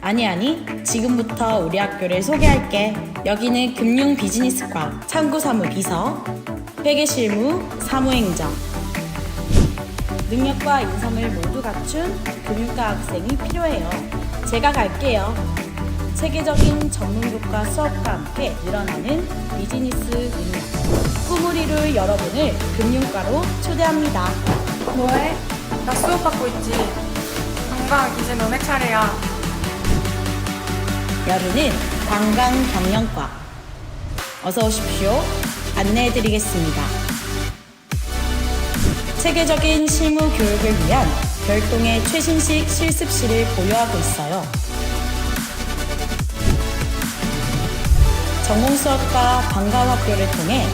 아니 아니. 지금부터 우리 학교를 소개할게. 여기는 금융 비즈니스과 창구사무 비서 회계실무 사무행정. 능력과 인성을 모두 갖춘 금융과 학생이 필요해요. 제가 갈게요 세계적인 전문교과 수업과 함께 늘어나는 비즈니스 능력 꿈을 이룰 여러분을 금융과로 초대합니다 뭐해? 나 수업 받고 있지. 방방 이제 너네 차례야. 여름은 관광 경영과 어서 오십시오. 안내해 드리겠습니다. 체계적인 실무 교육을 위한 별동의 최신식 실습실을 보유하고 있어요. 전공 수업과 방과 학교를 통해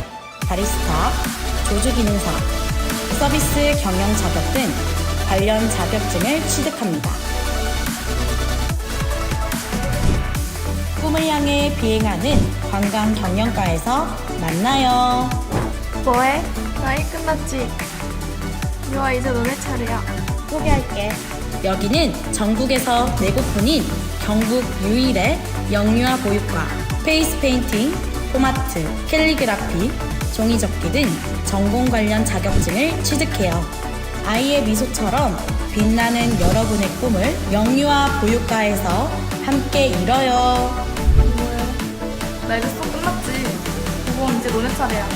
바리스타, 조주기능사, 서비스 경영 자격 등 관련 자격증을 취득합니다. 꿈을 향해 비행하는 관광 경영과에서 만나요. 뭐해? 나이 끝났지. 유아 이제 너네 차례야. 소개할게. 여기는 전국에서 네 곳뿐인 경북 유일의 영유아 보육과, 페이스 페인팅, 포마트, 캘리그라피, 종이 접기 등 전공 관련 자격증을 취득해요. 아이의 미소처럼 빛나는 여러분의 꿈을 영유아 보육과에서 함께 이뤄요. 나 이제 수업 끝났지. 그건 이제 너네 차례야.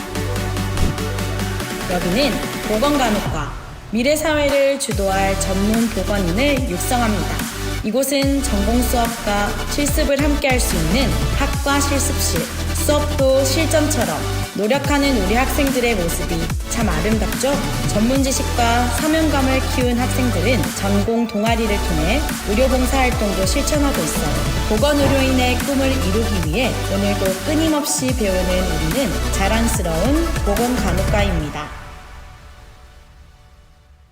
여기는 보건간호과, 미래사회를 주도할 전문 보건인을 육성합니다. 이곳은 전공 수업과 실습을 함께 할 수 있는 학과 실습실, 수업도 실전처럼 노력하는 우리 학생들의 모습이 참 아름답죠? 전문 지식과 사명감을 키운 학생들은 전공 동아리를 통해 의료봉사 활동도 실천하고 있어요. 보건 의료인의 꿈을 이루기 위해 오늘도 끊임없이 배우는 우리는 자랑스러운 보건 간호과입니다.